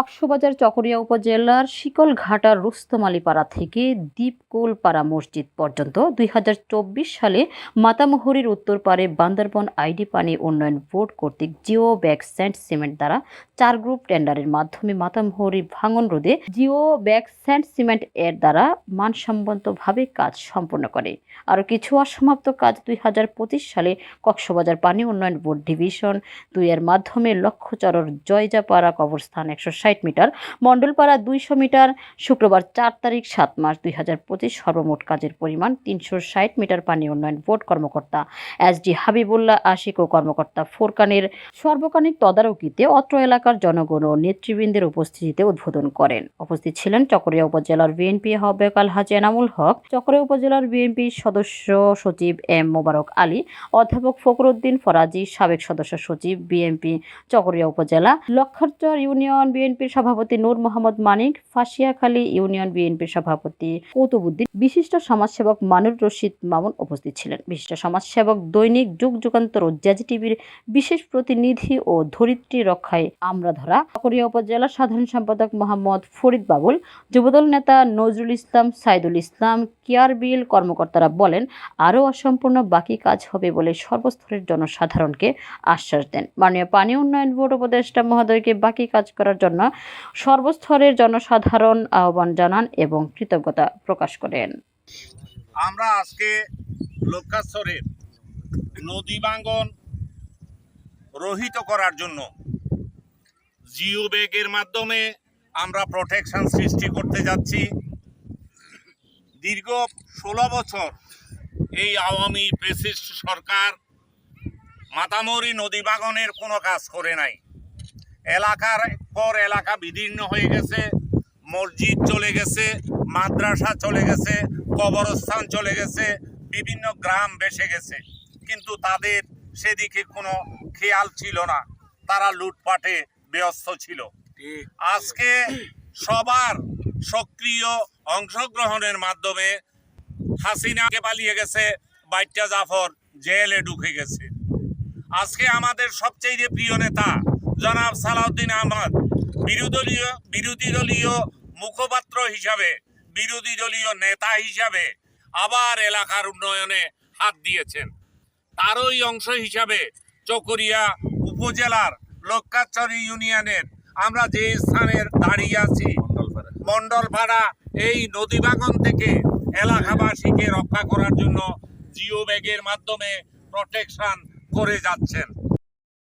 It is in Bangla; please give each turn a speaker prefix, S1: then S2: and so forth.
S1: কক্সবাজার চকরিয়া উপজেলার শিকলঘাটার রুস্তমালীপাড়া থেকে দ্বীপকুলপাড়া মসজিদ পর্যন্ত দুই হাজার চব্বিশ সালে মাতামহরির উত্তর পারে বান্দরবন আইডি পানি উন্নয়ন বোর্ড কর্তৃক জিও ব্যাগ স্যান্ড সিমেন্ট দ্বারা চার গ্রুপ টেন্ডারের মাধ্যমে মাতামহরি ভাঙন রোধে জিও ব্যাগ স্যান্ড সিমেন্ট এর দ্বারা মানসম্মতভাবে কাজ সম্পন্ন করে। আরও কিছু অসমাপ্ত কাজ দুই হাজার পঁচিশ সালে কক্সবাজার পানি উন্নয়ন বোর্ড ডিভিশন দুই এর মাধ্যমে লক্ষ্যচরর জয়জাপাড়া কবরস্থান একশো ষাট মিটার, মণ্ডলপাড়া দুইশো মিটার, শুক্রবার চার তারিখ সাত মাস দুই হাজার পঁচিশ সর্বমোট কাজের পরিমাণ তিনশো ষাট মিটার পানি উন্নয়ন বোর্ড কর্মকর্তা এস ডি হাবিবুল্লাহ আশিক ও কর্মকর্তা ফোরকানের সর্বকানিক তদারকিতে অত্র এলাকার জনগণ ও নেতৃবৃন্দের উপস্থিতিতে উদ্বোধন করেন। উপস্থিত ছিলেন চকরিয়া উপজেলার বিএনপি আহ্বায়ক আলহাজি এনামুল হক, চকরিয়া উপজেলার বিএনপি সদস্য সচিব এম মোবারক আলী, অধ্যাপক ফখরুদ্দিন ফরাজি, সাবেক সদস্য সচিব বিএনপি চকরিয়া উপজেলা, লক্ষারচর ইউনিয়ন বিএনপির সভাপতি নূর মোহাম্মদ মানিক, ফাঁসিয়াখালী ইউনিয়ন বিএনপির সভাপতি কৌতুবুদ্দিন, বিশিষ্ট সমাজসেবক মানুর রশিদ মামুন উপস্থিত ছিলেন। বিশিষ্ট সমাজসেবক দৈনিক যুগ যুগান্তর ও জ্যাজি টিভির বিশেষ প্রতিনিধি ও ধরিত্রী রক্ষায় আমরা ধরা চকরিয়া উপজেলা সাধারণ সম্পাদক মোহাম্মদ ফরিদ বাবুল, যুবদল নেতা নজরুল ইসলাম, সাইদুল ইসলাম কিয়ারবিল কর্মকর্তারা বলেন, আরও অসম্পূর্ণ বাকি কাজ হবে বলে সর্বস্তরের জনসাধারণকে আশ্বাস দেন। মাননীয় পানি উন্নয়ন বোর্ড উপদেষ্টা মহোদয়কে বাকি কাজ করার জন্য সর্বস্তরের জনসাধারণ আহ্বান জানান এবং কৃতজ্ঞতা প্রকাশ করেন।
S2: আমরা আজকে লক্ষাস্তরের নদী ভাঙ্গন রহিত করার জন্য জিও ব্যাগের মাধ্যমে আমরা প্রোটেকশন সৃষ্টি করতে যাচ্ছি। দীর্ঘ ষোলো বছর এই আওয়ামী ফেসিস্ট সরকার মাতামরি নদী বাগনের কোনো কাজ করে নাই। এলাকার পর এলাকা বিদীর্ণ হয়ে গেছে মসজিদ চলে গেছে মাদ্রাসা চলে গেছে কবরস্থান চলে গেছে বিভিন্ন গ্রাম বেসে গেছে। কিন্তু তাদের সেদিকে কোনো খেয়াল ছিল না। তারা লুটপাটে ব্যস্ত ছিল। আজকে সবার সক্রিয় অংশগ্রহণের মাধ্যমে হাসিনাকে পালিয়ে গেছে বাইটা জাফর জেলে ঢুকে গেছে। আজকে আমাদের সবচেয়ে যে প্রিয় নেতা জনাব সালাউদ্দিন আহমদ। বিরোধীয় বিরোধী দলীয় মুখপাত্র হিসাবে বিরোধী দলীয় নেতা হিসাবে আবার এলাকার উন্নয়নে হাত দিয়েছেন। তারই অংশ হিসাবে চকরিয়া উপজেলার লক্কাচরি ইউনিয়নের আমরা যে স্থানের দাঁড়িয়ে আছি মন্ডলপাড়া এই নদীবাগন থেকে এলাকাবাসীকে রক্ষা করার জন্য জিও ব্যাগের মাধ্যমে প্রোটেকশন করে যাচ্ছেন।